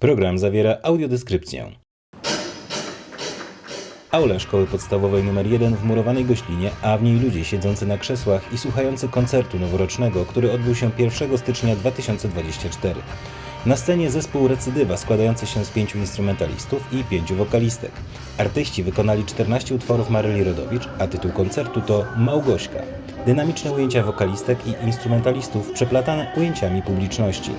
Program zawiera audiodeskrypcję. Aula szkoły podstawowej nr 1 w murowanej goślinie, a w niej ludzie siedzący na krzesłach i słuchający koncertu noworocznego, który odbył się 1 stycznia 2024. Na scenie zespół Recydywa składający się z pięciu instrumentalistów i pięciu wokalistek. Artyści wykonali 14 utworów Maryli Rodowicz, a tytuł koncertu to Małgośka. Dynamiczne ujęcia wokalistek i instrumentalistów przeplatane ujęciami publiczności.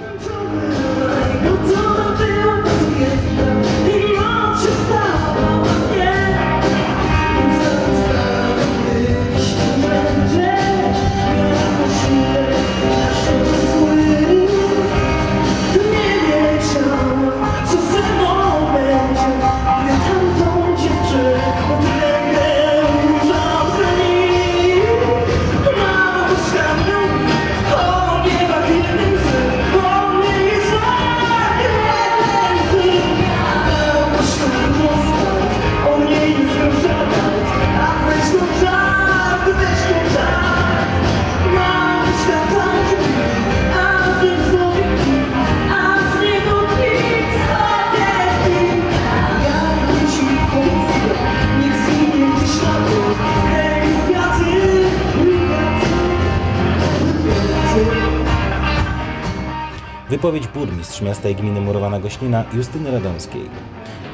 Wypowiedź burmistrz miasta i gminy Murowana Goślina Justyny Radomskiej.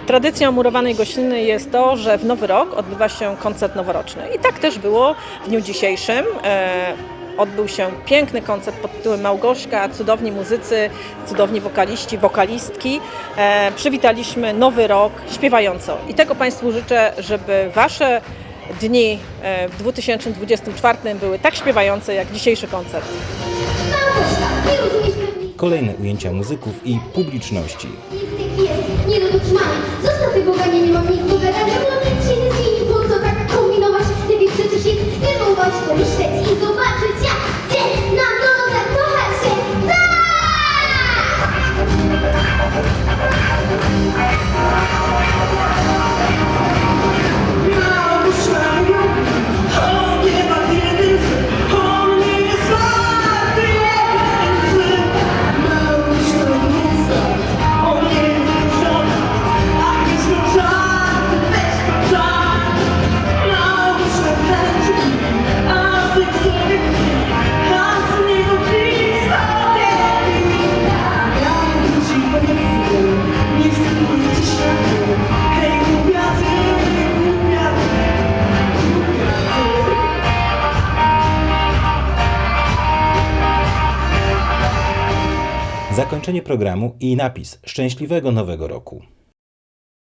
Tradycją murowanej gościny jest to, że w Nowy Rok odbywa się koncert noworoczny. I tak też było w dniu dzisiejszym. E, odbył się piękny koncert pod tytułem Małgoszka, cudowni muzycy, cudowni wokaliści, wokalistki. E, przywitaliśmy Nowy Rok śpiewająco. I tego Państwu życzę, żeby Wasze dni e, w 2024 były tak śpiewające jak dzisiejszy koncert. Małgosia, nie rozumiesz pewnie. Kolejne ujęcia muzyków i publiczności. Język jest nie do. Zostaw tego nie mam Zakończenie programu i napis Szczęśliwego Nowego Roku.